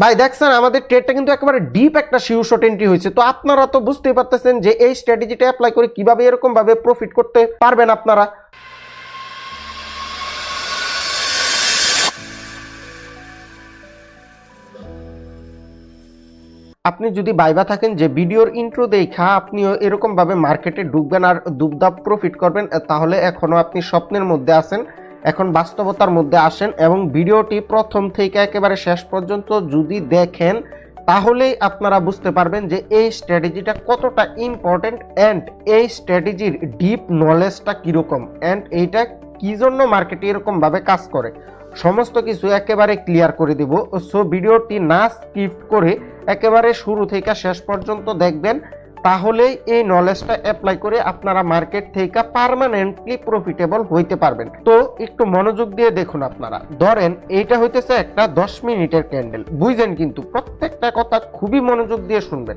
ভাই দেখছেন আমাদের ট্রেডটা কিন্তু একেবারে ডিপ একটা শিউ শট এন্ট্রি হয়েছে। তো আপনারা তো বুঝতেই পারতেছেন যে এই স্ট্র্যাটেজিটা অ্যাপ্লাই করে কীভাবে এরকম ভাবে প্রফিট করতে পারবেন আপনারা। আপনি যদি বাইবা থাকেন যে ভিডিওর ইন্ট্রো দেখা আপনিও এরকম ভাবে মার্কেটে ডুববেন আর দুবদাব প্রফিট করবেন, তাহলে এখনও আপনি স্বপ্নের মধ্যে আছেন। এখন বাস্তবতার মধ্যে আসেন এবং ভিডিওটি প্রথম থেকে একেবারে শেষ পর্যন্ত যদি দেখেন, তাহলেই আপনারা বুঝতে পারবেন যে এই স্ট্র্যাটেজিটা কতটা ইম্পর্টেন্ট অ্যান্ড এই স্ট্র্যাটেজির ডিপ নলেজটা কীরকম অ্যান্ড এইটা কী জন্য মার্কেটে এরকমভাবে কাজ করে? সমস্ত কিছু একেবারে ক্লিয়ার করে দেব। সো ভিডিওটি না স্কিপ করে একেবারে শুরু থেকে শেষ পর্যন্ত দেখবেন। তাহলেই এই নলেজটা অ্যাপ্লাই করে আপনারা মার্কেট থেকে পার্মানেন্টলি প্রফিটেবল হইতে পারবেন। তো একটু মনোযোগ দিয়ে দেখুন আপনারা। ধরেন, এইটা হইতেছে একটা দশ মিনিটের ক্যান্ডেল বুঝছেন কিন্তু, প্রত্যেকটা কথা খুবই মনোযোগ দিয়ে শুনবেন।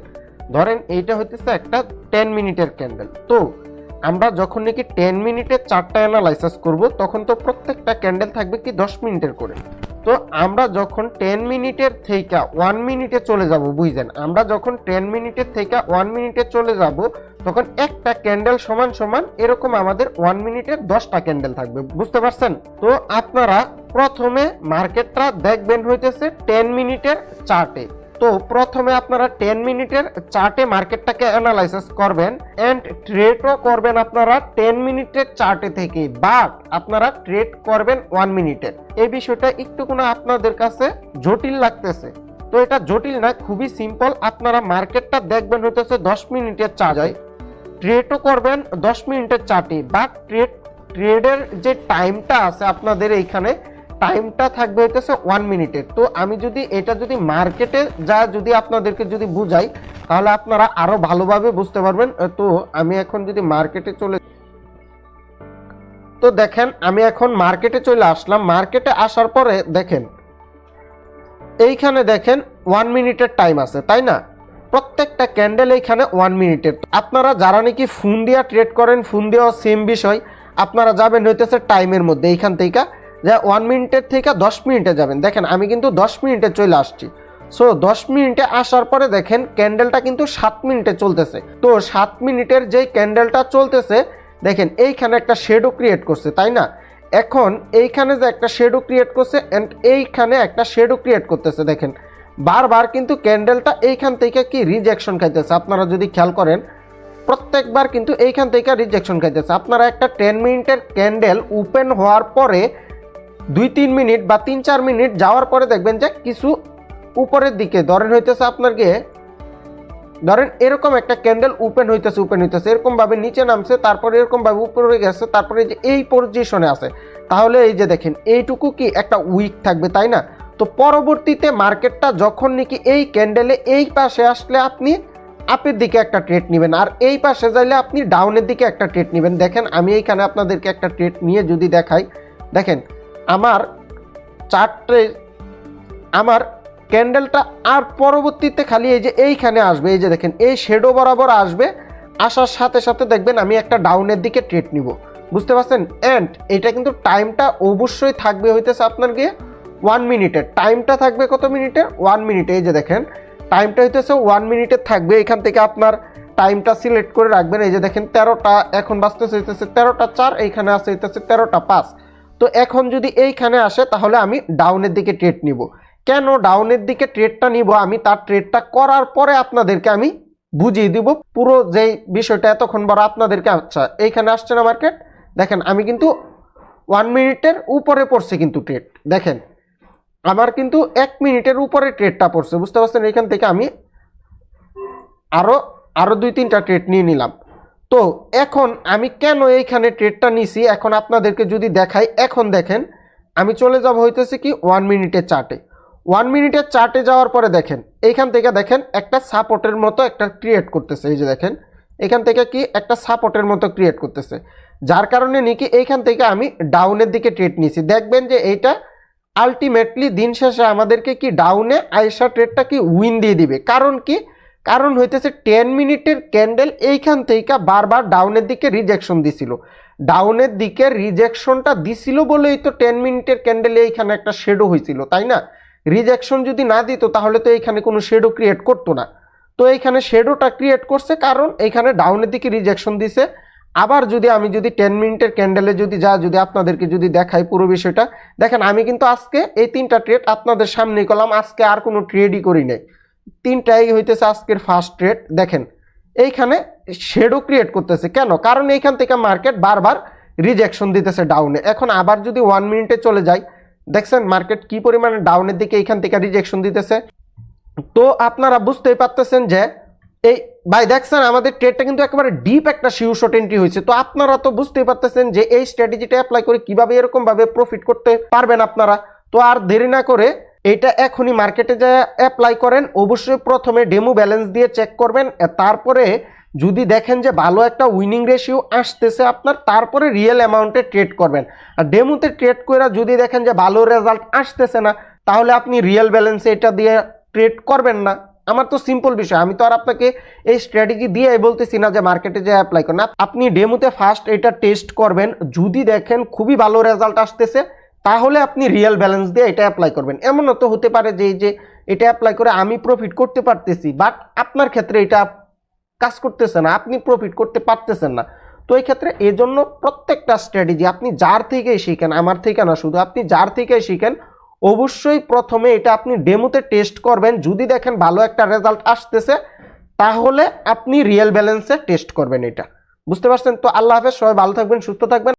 ধরেন, এইটা হইতেছে একটা টেন মিনিটের ক্যান্ডেল তো আমরা যখন নাকি টেন মিনিটের চারটা অ্যানালাইসিস করব, তখন তো প্রত্যেকটা ক্যান্ডেল থাকবে কি দশ মিনিটের করে। তো আমরা যখন টেন মিনিটের থেকে ওয়ান মিনিটে চলে যাব, বুঝলেন? আমরা যখন টেন মিনিটের থেকে ওয়ান মিনিটে চলে যাব, তখন একটা ক্যান্ডেল সমান সমান এরকম আমাদের ওয়ান মিনিটের দশটা ক্যান্ডেল থাকবে, বুঝতে পারছেন? তো আপনারা প্রথমে মার্কেটটা দেখবেন হইতেছে টেন মিনিটের চার্টে তো প্রথমে আপনারা টেন মিনিটের চার্টে মার্কেটটাকে অ্যানালাইসিস করবেন অ্যান্ড ট্রেডও করবেন আপনারা টেন মিনিটের চার্টে থেকে বাট আপনারা ট্রেড করবেন ওয়ান মিনিটের। এই বিষয়টা একটু কোনো আপনাদের কাছে জটিল লাগতেছে। তো এটা জটিল না, খুবই সিম্পল আপনারা মার্কেটটা দেখবেন হইতেছে দশ মিনিটের চার্জায় ট্রেডও করবেন দশ মিনিটের চার্টে বাট ট্রেড ট্রেডের যে টাইমটা আছে আপনাদের এইখানে টাইমটা থাকবে হইতেছে ওয়ান মিনিটের তো আমি যদি এটা যদি মার্কেটে যা যদি আপনাদেরকে যদি বুঝাই, তাহলে আপনারা আরও ভালোভাবে বুঝতে পারবেন। তো আমি এখন যদি মার্কেটে চলে তো দেখেন, আমি এখন মার্কেটে চলে আসলাম। মার্কেটে আসার পরে দেখেন, এইখানে দেখেন ওয়ান মিনিটের টাইম আছে, তাই না? প্রত্যেকটা ক্যান্ডেল এইখানে ওয়ান মিনিটের আপনারা যারা নাকি ফোন দিয়া ট্রেড করেন ফোন দেওয়া সেম বিষয়, আপনারা যাবেন হইতেছে টাইমের মধ্যে, এইখান থেকে যে ওয়ান মিনিটের থেকে দশ মিনিটে যাবেন। দেখেন, আমি কিন্তু দশ মিনিটে চলে আসছি। সো দশ মিনিটে আসার পরে দেখেন ক্যান্ডেলটা কিন্তু সাত মিনিটে চলতেছে। তো সাত মিনিটের যেই ক্যান্ডেলটা চলতেছে, দেখেন, এইখানে একটা শেডও ক্রিয়েট করছে, তাই না? এখন এইখানে যে একটা শেডও ক্রিয়েট করছে অ্যান্ড এইখানে একটা শেডও ক্রিয়েট করতেছে, দেখেন। বারবার কিন্তু ক্যান্ডেলটা এইখান থেকে কি রিজেকশন খাইতেছে? আপনারা যদি খেয়াল করেন, প্রত্যেকবার কিন্তু এইখান থেকে রিজেকশন খাইতেছে। আপনারা একটা টেন মিনিটের ক্যান্ডেল ওপেন হওয়ার পরে দুই তিন মিনিট বা তিন চার মিনিট যাওয়ার পরে দেখবেন যে কিছু উপরের দিকে, ধরেন হইতেছে আপনার গিয়ে, ধরেন এরকম একটা ক্যান্ডেল ওপেন হইতেছে ওপেন হইতেছে, এরকমভাবে নিচে নামছে, তারপরে এরকম ভাবে উপরে গেছে, তারপরে যে এই পজিশনে আছে। তাহলে এই যে দেখেন, এইটুকু কি একটা উইক থাকবে, তাই না? তো পরবর্তীতে মার্কেটটা যখন নাকি এই ক্যান্ডেলে এই পাশে আসলে আপনি আপের দিকে একটা ট্রেড নেবেন, আর এই পাশে যাইলে আপনি ডাউনের দিকে একটা ট্রেড নেবেন। দেখেন, আমি এইখানে আপনাদেরকে একটা ট্রেড নিয়ে যদি দেখাই, দেখেন আমার চারটে, আমার ক্যান্ডেলটা আর পরবর্তীতে খালি এই যে এইখানে আসবে, এই যে দেখেন, এই শেডো বরাবর আসবে। আসার সাথে সাথে দেখবেন আমি একটা ডাউনের দিকে ট্রেড নিব। বুঝতে পারছেন? অ্যান্ড এটা কিন্তু টাইমটা অবশ্যই থাকবে হইতেছে আপনার গিয়ে ওয়ান মিনিটের টাইমটা থাকবে কত মিনিটের ওয়ান মিনিটে এই যে দেখেন টাইমটা হইতেছে ওয়ান মিনিটের থাকবে। এখান থেকে আপনার টাইমটা সিলেক্ট করে রাখবেন। এই যে দেখেন, তেরোটা এখন বাঁচতেছে হইতেছে তেরোটা চার, এইখানে আসতে হইতেছে তেরোটা পাঁচ। তো এখন যদি এইখানে আসে, তাহলে আমি ডাউনের দিকে ট্রেড নিব। কেন ডাউনের দিকে ট্রেডটা নিব? আমি তার ট্রেডটা করার পরে আপনাদেরকে আমি বুঝিয়ে দিব। পুরো যেই বিষয়টা এতক্ষণ বড় আপনাদেরকে আচ্ছা এইখানে আসছে না মার্কেট দেখেন, আমি কিন্তু ওয়ান মিনিটের উপরে পড়ছে কিন্তু ট্রেড দেখেন, আমার কিন্তু এক মিনিটের উপরে ট্রেডটা পড়ছে, বুঝতে পারছেন? এখান থেকে আমি আরও আরও দুই তিনটা ট্রেড নিয়ে নিলাম। তো এখন আমি কেন এইখানে ট্রেডটা নিছি? এখন আপনাদেরকে যদি দেখাই, এখন দেখেন, আমি চলে যাব হইতেছে কি ওয়ান মিনিটের চার্টে ওয়ান মিনিটের চার্টে যাওয়ার পরে দেখেন, এইখান থেকে দেখেন একটা সাপোর্টের মতো একটা ক্রিয়েট করতেছে। এই যে দেখেন, এখান থেকে কি একটা সাপোর্টের মতো ক্রিয়েট করতেছে। যার কারণে নাকি এইখান থেকে আমি ডাউনের দিকে ট্রেড নিছি। দেখবেন যে এইটা আলটিমেটলি দিন শেষে আমাদেরকে কি ডাউনে আইসা ট্রেডটা কি উইন দিয়ে দিবে। কারণ কি? কারণ হইতেছে টেন মিনিটের ক্যান্ডেল এইখান থেকে বারবার ডাউনের দিকে রিজেকশন দিছিল। ডাউনের দিকে রিজেকশনটা দিছিল বলেই তো টেন মিনিটের ক্যান্ডেলে এইখানে একটা শেডো হয়েছিল তাই না? রিজেকশন যদি না দিত তাহলে তো এইখানে কোনো শেডো ক্রিয়েট করতো না। তো এইখানে শেডোটা ক্রিয়েট করছে কারণ এইখানে ডাউনের দিকে রিজেকশন দিছে। আবার যদি আমি যদি টেন মিনিটের ক্যান্ডেলে যদি যা, যদি আপনাদেরকে যদি দেখাই পুরো বিষয়টা, দেখেন আমি কিন্তু আজকে এই তিনটা ট্রেড আপনাদের সামনেই করলাম, আজকে আর কোনো ট্রেডই করি নাই। তিনটাই হইতেছে আজকের ফার্স্ট ট্রেড দেখেন, এইখানে শেডো ক্রিয়েট করতেছে। কেন? কারণ এইখান থেকে মার্কেট বারবার রিজেকশন দিতেছে ডাউনে এখন আবার যদি ওয়ান মিনিটে চলে যায় দেখছেন মার্কেট কি পরিমাণে ডাউনের দিকে এইখান থেকে রিজেকশন দিতেছে? তো আপনারা বুঝতেই পারতেছেন যে, এই, ভাই দেখছেন আমাদের ট্রেডটা কিন্তু একেবারে ডিপ একটা শিউ শর্ট এন্ট্রি হয়েছে। তো আপনারা তো বুঝতেই পারতেছেন যে এই স্ট্র্যাটেজিটা অ্যাপ্লাই করে কীভাবে এরকমভাবে প্রফিট করতে পারবেন আপনারা। তো আর দেরি না করে এটা এখনই মার্কেটে যা অ্যাপ্লাই করেন, অবশ্যই প্রথমে ডেমো ব্যালেন্স দিয়ে চেক করবেন তারপরে যদি দেখেন যে ভালো একটা উইনিং রেশিও আসতেছে আপনার, তারপরে রিয়েল অ্যামাউন্টে ট্রেড করবেন। আর ডেমোতে ট্রেড করে যদি দেখেন যে ভালো রেজাল্ট আসতেছে না, তাহলে আপনি রিয়েল ব্যালেন্সে এটা দিয়ে ট্রেড করবেন না। আমার তো সিম্পল বিষয়, আমি তো আর আপনাকে এই স্ট্র্যাটেজি দিয়ে বলতেছি না যে মার্কেটে যে অ্যাপ্লাই করেন। আপ- আপনি ডেমোতে ফার্স্ট এটা টেস্ট করবেন, যদি দেখেন খুবই ভালো রেজাল্ট আসতেছে তাহলে আপনি রিয়েল ব্যালেন্স দিয়ে এটা অ্যাপ্লাই করবেন। এমনও তো হতে পারে যে এই যে এটা অ্যাপ্লাই করে আমি প্রফিট করতে পারতেছি বাট আপনার ক্ষেত্রে এটা কাজ করতেছে না, আপনি প্রফিট করতে পারতেছেন না। তো এই ক্ষেত্রে এজন্য প্রত্যেকটা স্ট্র্যাটেজি আপনি যার থেকেই শিখেন, আমার থেকে না, শুধু আপনি যার থেকেই শিখেন, অবশ্যই প্রথমে এটা আপনি ডেমোতে টেস্ট করবেন। যদি দেখেন ভালো একটা রেজাল্ট আসতেছে, তাহলে আপনি রিয়েল ব্যালেন্সে টেস্ট করবেন এটা। বুঝতে পারছেন? তো আল্লাহ হাফেজ, সবাই ভালো থাকবেন, সুস্থ থাকবেন।